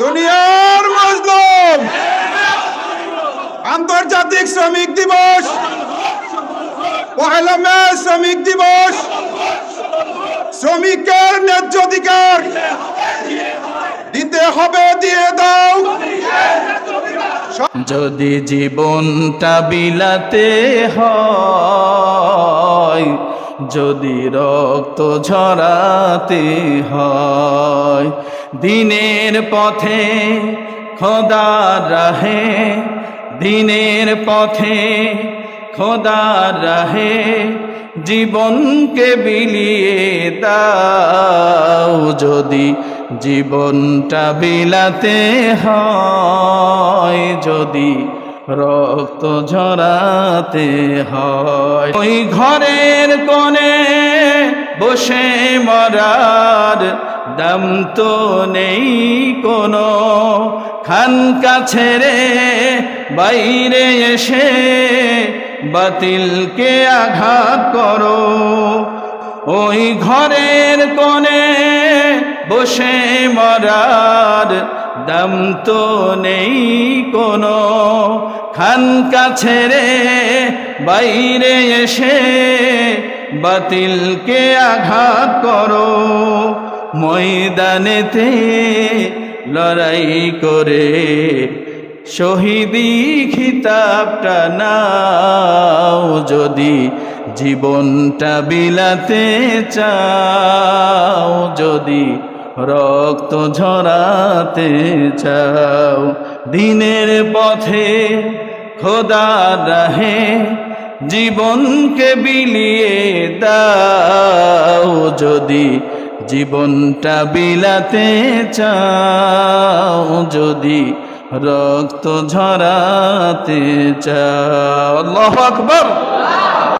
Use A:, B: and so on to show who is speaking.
A: দুনিয়ার মজলুম আন্তর্জাতিক শ্রমিক দিবস পহেলা মে শ্রমিক দিবস শ্রমিকের ন্যায্য অধিকার
B: যদি জীবনটা বিলাতে হয়, যদি রক্ত ঝরাতে হয়, দিনের পথে খোদার রাহে, দিনের পথে খোদার রাহে জীবনকে বিলিয়ে দাও, যদি জীবনটা বিলাতে হয়, যদি রক্ত ঝরাতে হয়। ওই ঘরের কোণে বসে মরার দাম তো নেই কোনো। খানকা ছেড়ে বাইরে এসে বাতিলকে আঘাত করো। ওই ঘরের কোণে বসে মরার দাম তো নেই কোনো। খানকা ছেড়ে বাইরে এসে বাতিলকে আঘাত করো। ময়দানেতে লড়াই করে শহীদি খিতাবটা নাও, যদি জীবনটা বিলাতে চাও, যদি রক্ত ঝরাতে চাও। দিনের পথে খোদা রাহে, জীবনকে বিলিয়ে দাও। যদি জীবনটা বিলাতে চাও, যদি রক্ত ঝরাতে চাও। আল্লাহু আকবার।